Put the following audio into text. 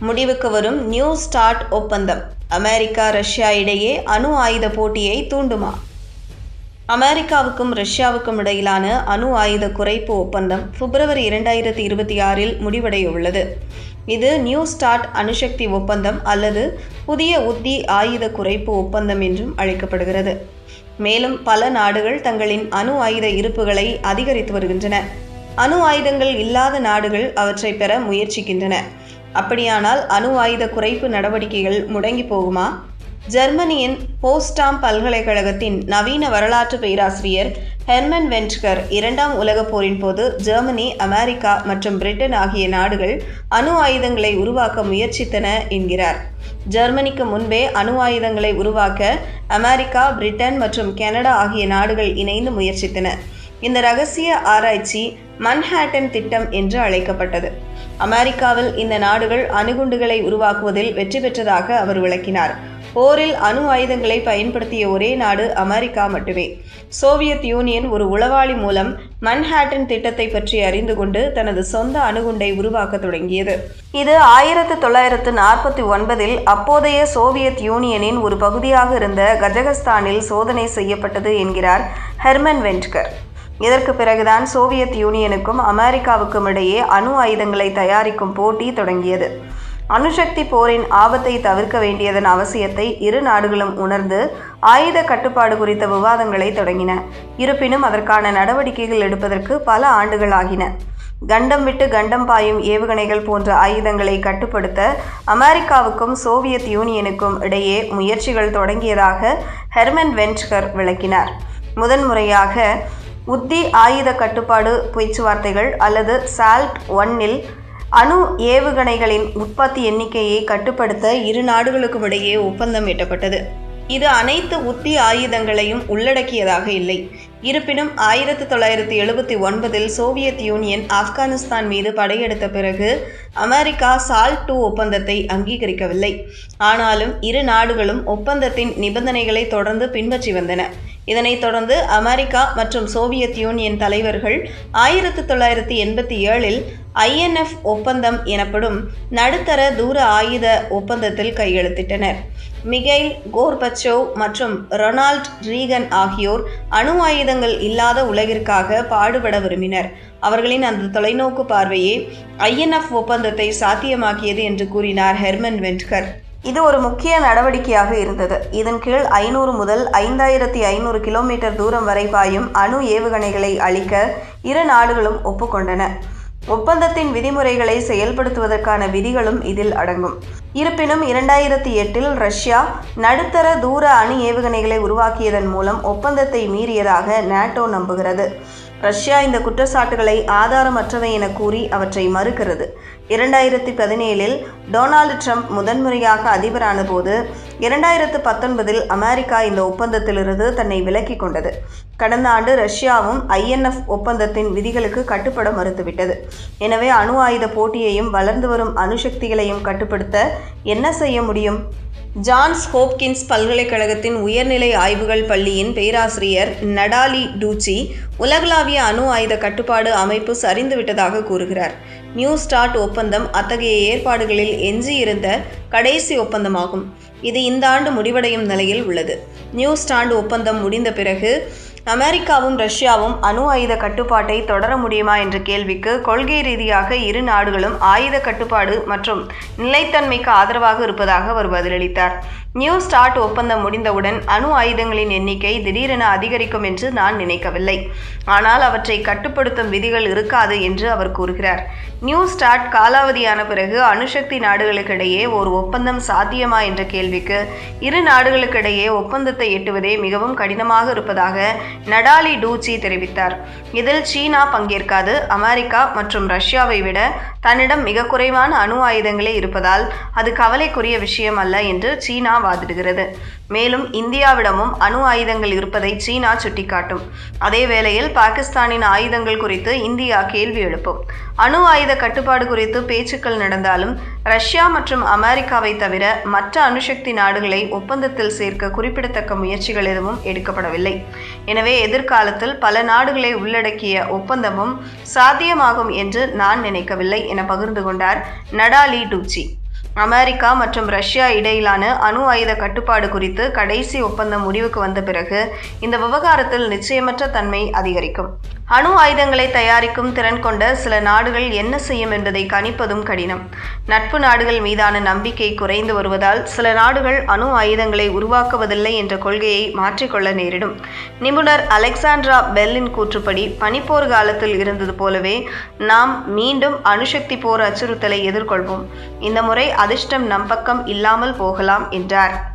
முடிவுக்கு வரும் new start ஒப்பந்தம். அமெரிக்கா ரஷ்யா இடையே அணு ஆயுத போட்டியை தூண்டுமா? அமெரிக்காவுக்கும் ரஷ்யாவுக்கும் இடையிலான அணு ஆயுத குறைப்பு ஒப்பந்தம் பிப்ரவரி இரண்டாயிரத்தி இருபத்தி ஆறில் முடிவடைய உள்ளது இது நியூ ஸ்டார்ட் அணுசக்தி ஒப்பந்தம் அல்லது புதிய உத்தி ஆயுத குறைப்பு ஒப்பந்தம் என்றும் அழைக்கப்படுகிறது. மேலும் பல நாடுகள் தங்களின் அணு ஆயுத இருப்புகளை அதிகரித்து வருகின்றன. அணு ஆயுதங்கள் இல்லாத நாடுகள் அவற்றை பெற முயற்சிக்கின்றன. அப்படியானால் அணு ஆயுத குறைப்பு நடவடிக்கைகள் முடங்கி போகுமா? ஜெர்மனியின் போஸ்டாம் பல்கலைக்கழகத்தின் நவீன வரலாற்று பேராசிரியர் ஹெர்மன் வென்ட்கர் இரண்டாம் உலகப் போரின் போது ஜெர்மனி அமெரிக்கா மற்றும் பிரிட்டன் ஆகிய நாடுகள் அணு ஆயுதங்களை உருவாக்க முயற்சித்தன என்கிறார். ஜெர்மனிக்கு முன்பே அணு ஆயுதங்களை உருவாக்க அமெரிக்கா பிரிட்டன் மற்றும் கனடா ஆகிய நாடுகள் இணைந்து முயற்சித்தன. இந்த ரகசிய ஆராய்ச்சி மன்ஹாட்டன் திட்டம் என்று அழைக்கப்பட்டது. அமெரிக்காவில் இந்த நாடுகள் அணுகுண்டுகளை உருவாக்குவதில் வெற்றி பெற்றதாக அவர் விளக்கினார். போரில் அணு ஆயுதங்களை பயன்படுத்திய ஒரே நாடு அமெரிக்கா மட்டுமே. சோவியத் யூனியன் ஒரு உளவாளி மூலம் மன்ஹாட்டன் திட்டத்தை பற்றி அறிந்து கொண்டு தனது சொந்த அணுகுண்டை உருவாக்க தொடங்கியது. இது ஆயிரத்து தொள்ளாயிரத்து நாற்பத்தி ஒன்பதில் அப்போதைய சோவியத் யூனியனின் ஒரு பகுதியாக இருந்த கஜகஸ்தானில் சோதனை செய்யப்பட்டது என்கிறார் ஹெர்மன் வென்ட்கர். இதற்கு பிறகுதான் சோவியத் யூனியனுக்கும் அமெரிக்காவுக்கும் இடையே அணு ஆயுதங்களை தயாரிக்கும் போட்டி தொடங்கியது. அணுசக்தி போரின் ஆபத்தை தவிர்க்க வேண்டியதன் அவசியத்தை இரு நாடுகளும் உணர்ந்து ஆயுத கட்டுப்பாடு குறித்த விவாதங்களை தொடங்கின. இருப்பினும் அதற்கான நடவடிக்கைகள் எடுப்பதற்கு பல ஆண்டுகள் ஆகின கண்டம் விட்டு கண்டம் பாயும் ஏவுகணைகள் போன்ற ஆயுதங்களை கட்டுப்படுத்த அமெரிக்காவுக்கும் சோவியத் யூனியனுக்கும் இடையே முயற்சிகள் தொடங்கியதாக ஹெர்மன் வென்ட்கர் விளக்கினார். முதன்முறையாக உத்தி ஆயுத கட்டுப்பாடு பேச்சுவார்த்தைகள் அல்லது சால்ட் ஒன்னில் அணு ஏவுகணைகளின் உற்பத்தி எண்ணிக்கையை கட்டுப்படுத்த இரு நாடுகளுக்கும் இடையே ஒப்பந்தம் எட்டப்பட்டது. இது அனைத்து உத்தி ஆயுதங்களையும் உள்ளடக்கியதாக இல்லை. இருப்பினும் ஆயிரத்தி தொள்ளாயிரத்தி எழுபத்தி ஒன்பதில் சோவியத் யூனியன் ஆப்கானிஸ்தான் மீது படையெடுத்த பிறகு அமெரிக்கா சால்ட் டூ ஒப்பந்தத்தை அங்கீகரிக்கவில்லை. ஆனாலும் இரு நாடுகளும் ஒப்பந்தத்தின் நிபந்தனைகளை தொடர்ந்து பின்பற்றி வந்தன. இதனைத் தொடர்ந்து அமெரிக்கா மற்றும் சோவியத் யூனியன் தலைவர்கள் ஆயிரத்தி தொள்ளாயிரத்தி எண்பத்தி ஏழில் ஐஎன்எஃப் ஒப்பந்தம் எனப்படும் நடுத்தர தூர ஆயுத ஒப்பந்தத்தில் கையெழுத்திட்டனர். மிகைல் கோர்பச்சோவ் மற்றும் ரொனால்ட் ரீகன் ஆகியோர் அணு ஆயுதங்கள் இல்லாத உலகிற்காக பாடுபட விரும்பினர். அவர்களின் அந்த தொலைநோக்கு பார்வையே ஐஎன்எஃப் ஒப்பந்தத்தை சாத்தியமாக்கியது என்று கூறினார் ஹெர்மன் வென்ட்கர். இது ஒரு முக்கிய நடவடிக்கையாக இருந்தது. இதன் கீழ் ஐநூறு முதல் ஐந்தாயிரத்தி ஐநூறு கிலோமீட்டர் தூரம் வரை பாயும் அணு ஏவுகணைகளை அளிக்க இரு நாடுகளும் ஒப்புக்கொண்டன. ஒப்பந்தத்தின் விதிமுறைகளை செயல்படுத்துவதற்கான விதிகளும் இதில் அடங்கும். இருப்பினும் இரண்டாயிரத்தி எட்டில் ரஷ்யா நடுத்தர தூர அணு ஏவுகணைகளை உருவாக்கியதன் மூலம் ஒப்பந்தத்தை மீறியதாக நேட்டோ நம்புகிறது. ரஷ்யா இந்த குற்றச்சாட்டுகளை ஆதாரமற்றவை என கூறி அவற்றை மறுக்கிறது. இரண்டாயிரத்தி பதினேழில் டொனால்டு ட்ரம்ப் முதன்முறையாக அதிபரான போது இரண்டாயிரத்து பத்தொன்பதில் அமெரிக்கா இந்த ஒப்பந்தத்திலிருந்து தன்னை விலக்கிக் கொண்டது. கடந்த ஆண்டு ரஷ்யாவும் ஐஎன்எஃப் ஒப்பந்தத்தின் விதிகளுக்கு கட்டுப்பட மறுத்துவிட்டது. எனவே அணு ஆயுத போட்டியையும் வளர்ந்து வரும் அணுசக்திகளையும் கட்டுப்படுத்த என்ன செய்ய முடியும்? ஜான்ஸ் ஹோப்கின்ஸ் பல்கலைக்கழகத்தின் உயர்நிலை ஆய்வுகள் பள்ளியின் பேராசிரியர் நடாலி டூச்சி உலகளாவிய அணு ஆயுத கட்டுப்பாடு அமைப்பு சரிந்துவிட்டதாக கூறுகிறார். நியூ ஸ்டார்ட் ஒப்பந்தம் அத்தகைய ஏற்பாடுகளில் எஞ்சியிருந்த கடைசி ஒப்பந்தமாகும். இது இந்த ஆண்டு முடிவடையும் நிலையில் உள்ளது. நியூ ஸ்டாண்ட் ஒப்பந்தம் முடிந்த பிறகு அமெரிக்காவும் ரஷ்யாவும் அணு ஆயுத கட்டுப்பாட்டை தொடர முடியுமா என்ற கேள்விக்கு கொள்கை ரீதியாக இரு நாடுகளும் ஆயுத கட்டுப்பாடு மற்றும் நிலைத்தன்மைக்கு ஆதரவாக இருப்பதாக அவர் பதிலளித்தார். நியூ ஸ்டார்ட் ஒப்பந்தம் முடிந்தவுடன் அணு ஆயுதங்களின் எண்ணிக்கை திடீரென அதிகரிக்கும் என்று நான் நினைக்கவில்லை. ஆனால் அவற்றை கட்டுப்படுத்தும் விதிகள் இருக்காது என்று அவர் கூறுகிறார். நியூ ஸ்டார்ட் காலாவதியான பிறகு அணுசக்தி நாடுகளுக்கிடையே ஒரு ஒப்பந்தம் சாத்தியமா என்ற கேள்விக்கு இரு நாடுகளுக்கிடையே ஒப்பந்தத்தை எட்டுவதே மிகவும் கடினமாக இருப்பதாக நடாலி டூச்சி தெரிவித்தார். இதில் சீனா பங்கேற்காது அமெரிக்கா மற்றும் ரஷ்யாவை விட தன்னிடம் மிக குறைவான அணு ஆயுதங்களே இருப்பதால் அது கவலைக்குரிய விஷயம் அல்ல என்று சீனா வாதிடுகிறது. மேலும் இந்தியாவிடமும் அணு ஆயுதங்கள் இருப்பதை சீனா சுட்டிக்காட்டும். அதே வேளையில் பாகிஸ்தானின் ஆயுதங்கள் குறித்து இந்தியா கேள்வி எழுப்பும். அணு ஆயுத கட்டுப்பாடு குறித்து பேச்சுக்கள் நடந்தாலும் ரஷ்யா மற்றும் அமெரிக்காவை தவிர மற்ற அணுசக்தி நாடுகளை ஒப்பந்தத்தில் சேர்க்க குறிப்பிடத்தக்க முயற்சிகள் எதுவும் எடுக்கப்படவில்லை. எனவே எதிர்காலத்தில் பல நாடுகளை உள்ளடக்கிய ஒப்பந்தமும் சாத்தியமாகும் என்று நான் நினைக்கவில்லை என பகிர்ந்து கொண்டார் நடாலி டூச்சி. அமெரிக்கா மற்றும் ரஷ்யா இடையிலான அணு ஆயுத கட்டுப்பாடு குறித்து கடைசி ஒப்பந்தம் முடிவுக்கு வந்த பிறகு இந்த விவகாரத்தில் நிச்சயமற்ற தன்மை அதிகரிக்கும். அணு ஆயுதங்களை தயாரிக்கும் திறன் கொண்ட சில நாடுகள் என்ன செய்யும் என்பதை கணிப்பதும் கடினம். நட்பு நாடுகள் மீதான நம்பிக்கை குறைந்து வருவதால் சில நாடுகள் அணு ஆயுதங்களை உருவாக்குவதில்லை என்ற கொள்கையை மாற்றிக்கொள்ள நேரிடும். நிபுணர் அலெக்சாண்ட்ரா பெல்லின் கூற்றுப்படி பனிப்போர் காலத்தில் இருந்தது போலவே நாம் மீண்டும் அணுசக்தி போர் அச்சுறுத்தலை எதிர்கொள்வோம். இந்த முறை அதிர்ஷ்டம் நம்பக்கம் இல்லாமல் போகலாம் என்றார்.